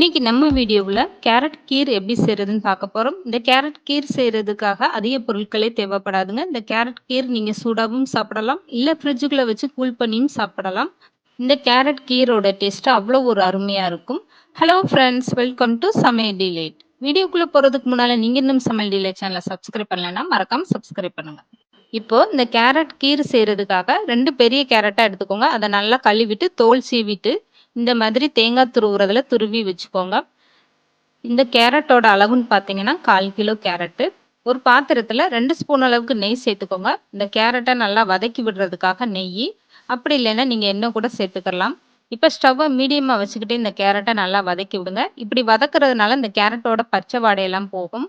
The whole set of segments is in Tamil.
இன்னைக்கு நம்ம வீடியோவில் கேரட் கீர் எப்படி செய்கிறதுன்னு பார்க்க போகிறோம் இந்த கேரட் கீர் செய்கிறதுக்காக அதிக பொருட்களே தேவைப்படாதுங்க. இந்த கேரட் கீர் நீங்கள் சூடாகவும் சாப்பிடலாம். இல்லை ஃப்ரிட்ஜுக்குள்ளே வச்சு கூல் பண்ணியும் சாப்பிடலாம். இந்த கேரட் கீரோட டேஸ்ட்டு அவ்வளோ ஒரு அருமையாக இருக்கும். ஹலோ ஃப்ரெண்ட்ஸ் வெல்கம் டு சமையல் டிலேட் வீடியோக்குள்ளே போகிறதுக்கு முன்னால் நீங்கள் இன்னும் சமையல் டிலேட் சேனலை சப்ஸ்கிரைப் பண்ணலைன்னா மறக்காமல் சப்ஸ்கிரைப் பண்ணுங்கள் இப்போ இந்த கேரட் கீர் செய்கிறதுக்காக ரெண்டு பெரிய கேரட்டாக எடுத்துக்கோங்க. அதை நல்லா கழுவிட்டு தோல் சீவிட்டு இந்த மாதிரி தேங்காய் துருவுறதுல துருவி வச்சுக்கோங்க. இந்த கேரட்டோட அளவுன்னு பார்த்தீங்கன்னா கால் கிலோ கேரட்டு. ஒரு பாத்திரத்தில் ரெண்டு ஸ்பூன் அளவுக்கு நெய் சேர்த்துக்கோங்க. இந்த கேரட்டை நல்லா வதக்கி விடுறதுக்காக நெய். அப்படி இல்லைன்னா நீங்கள் எண்ணெய் கூட சேர்த்துக்கலாம். இப்போ ஸ்டவ்வை மீடியமாக வச்சுக்கிட்டு இந்த கேரட்டை நல்லா வதக்கி விடுங்க. இப்படி வதக்குறதுனால இந்த கேரட்டோட பச்சை வாடையெல்லாம் போகும்.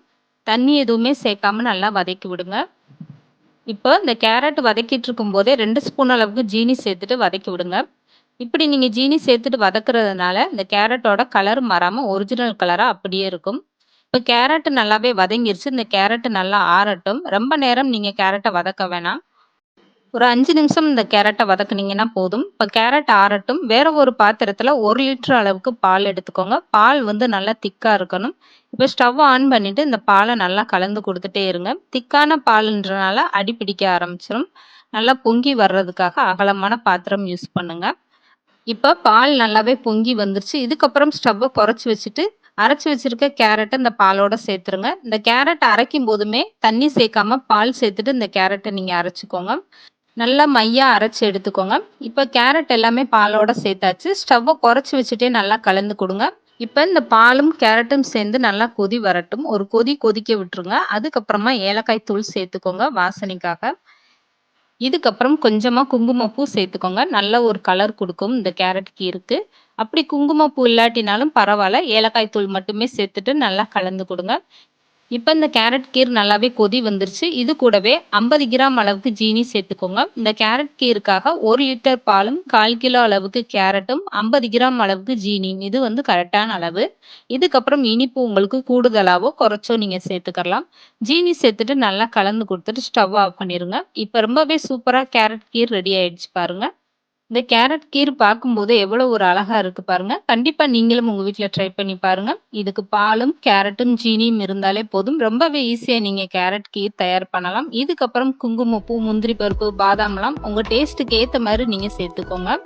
தண்ணி எதுவுமே சேர்க்காம நல்லா வதக்கி விடுங்க. இப்போ இந்த கேரட் வதக்கிட்டு இருக்கும் போதே ரெண்டு ஸ்பூன் அளவுக்கு ஜீனி சேர்த்துட்டு வதக்கி விடுங்க. இப்படி நீங்கள் ஜீனி சேர்த்துட்டு வதக்குறதுனால இந்த கேரட்டோட கலர் மாறாமல் ஒரிஜினல் கலராக அப்படியே இருக்கும். இப்போ கேரட் நல்லாவே வதங்கிருச்சு. இந்த கேரட் நல்லா ஆறட்டும். ரொம்ப நேரம் நீங்கள் கேரட்டை வதக்க வேணாம். ஒரு அஞ்சு நிமிஷம் இந்த கேரட்டை வதக்குனீங்கன்னா போதும். இப்போ கேரட் ஆறட்டும். வேற ஒரு பாத்திரத்தில் ஒரு லிட்டர் அளவுக்கு பால் எடுத்துக்கோங்க. பால் வந்து நல்லா திக்காக இருக்கணும். இப்போ ஸ்டவ் ஆன் பண்ணிட்டு இந்த பாலை நல்லா கலந்து கொடுத்துட்டே இருங்க. திக்கான பால்ன்றனால அடி பிடிக்க ஆரம்பிச்சிடும் நல்லா பொங்கி வர்றதுக்காக அகலமான பாத்திரம் யூஸ் பண்ணுங்கள் இப்போ பால் நல்லாவே பொங்கி வந்துருச்சு. இதுக்கப்புறம் ஸ்டவ்வை குறைச்சி வச்சுட்டு அரைச்சி வச்சிருக்க கேரட்டை இந்த பாலோட சேர்த்துருங்க. இந்த கேரட் அரைக்கும் போதுமே தண்ணி சேர்க்காம பால் சேர்த்துட்டு இந்த கேரட்டை நீங்கள் அரைச்சிக்கோங்க. நல்லா மையா அரைச்சி எடுத்துக்கோங்க. இப்போ கேரட் எல்லாமே பாலோட சேர்த்தாச்சு. ஸ்டவ்வை குறைச்சி வச்சுட்டே நல்லா கலந்து கொடுங்க. இப்போ இந்த பாலும் கேரட்டும் சேர்ந்து நல்லா கொதி வரட்டும். ஒரு கொதி கொதிக்க விட்டுருங்க. அதுக்கப்புறமா ஏலக்காய் தூள் சேர்த்துக்கோங்க வாசனைக்காக. இதுக்கப்புறம் கொஞ்சமாக குங்குமப்பூ சேர்த்துக்கோங்க. நல்ல ஒரு கலர் கொடுக்கும். இந்த கேரட் கீருக்கு அப்படி குங்குமப்பூ இல்லாட்டினாலும் பரவாயில்ல. ஏலக்காய் தூள் மட்டுமே சேர்த்துட்டு நல்லா கலந்து கொடுங்க. இப்போ இந்த கேரட் கீர் நல்லாவே கொதி வந்துருச்சு. இது கூடவே ஐம்பது கிராம் அளவுக்கு ஜீனி சேர்த்துக்கோங்க. இந்த கேரட் கீருக்காக ஒரு லிட்டர் பாலும் கால் கிலோ அளவுக்கு கேரட்டும் ஐம்பது கிராம் அளவுக்கு ஜீனியும். இது வந்து கரெக்டான அளவு. இதுக்கப்புறம் இனிப்பு உங்களுக்கு கூடுதலாவோ குறைச்சோ நீங்கள் சேர்த்துக்கலாம். ஜீனி சேர்த்துட்டு நல்லா கலந்து கொடுத்துட்டு ஸ்டவ் ஆஃப் பண்ணிடுங்க இப்போ ரொம்பவே சூப்பராக கேரட் கீர் ரெடி ஆயிடுச்சு பாருங்கள் இந்த கேரட் கீர் பார்க்கும்போது எவ்வளோ ஒரு அழகாக இருக்குது பாருங்கள் கண்டிப்பாக நீங்களும் உங்கள் வீட்டில் ட்ரை பண்ணி பாருங்கள் இதுக்கு பாலும் கேரட்டும் சீனியும் இருந்தாலே போதும். ரொம்பவே ஈஸியாக நீங்கள் கேரட் கீர் தயார் பண்ணலாம். இதுக்கப்புறம் குங்குமப்பூ முந்திரி பருப்பு பாதாம்லாம் உங்கள் டேஸ்ட்டுக்கு ஏற்ற மாதிரி நீங்கள் சேர்த்துக்கோங்க.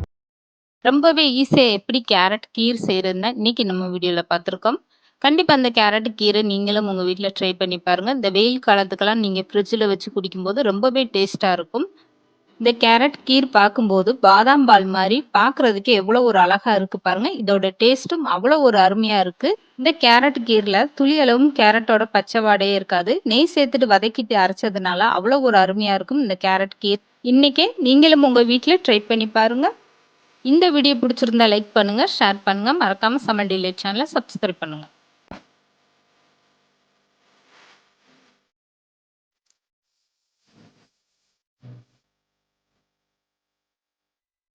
ரொம்பவே ஈஸியாக எப்படி கேரட் கீர் செய்யறதுன்னு இன்னைக்கு நம்ம வீடியோவில் பார்த்துருக்கோம். கண்டிப்பாக அந்த கேரட் கீரை நீங்களும் உங்கள் வீட்டில் ட்ரை பண்ணி பாருங்கள் இந்த வெயில் காலத்துக்கெல்லாம் நீங்கள் ஃப்ரிட்ஜில் வச்சு குடிக்கும்போது ரொம்பவே டேஸ்ட்டாக இருக்கும். இந்த கேரட் கீர் பார்க்கும்போது பாதாம் பால் மாதிரி பார்க்கறதுக்கு எவ்வளோ ஒரு அழகா இருக்கு பாருங்க. இதோட டேஸ்ட்டும் அவ்வளோ ஒரு அருமையா இருக்கு. இந்த கேரட் கீரில் துளி அளவும் கேரட்டோட பச்சை வாடையே இருக்காது. நெய் சேர்த்துட்டு வதக்கிட்டு அரைச்சதுனால அவ்வளோ ஒரு அருமையா இருக்கும் இந்த கேரட் கீர். இன்னைக்கே நீங்களும் உங்க வீட்டில் ட்ரை பண்ணி பாருங்க. இந்த வீடியோ பிடிச்சிருந்தா லைக் பண்ணுங்க ஷேர் பண்ணுங்க. மறக்காம சமல் டிலேட் சேனலை சப்ஸ்கிரைப் பண்ணுங்க.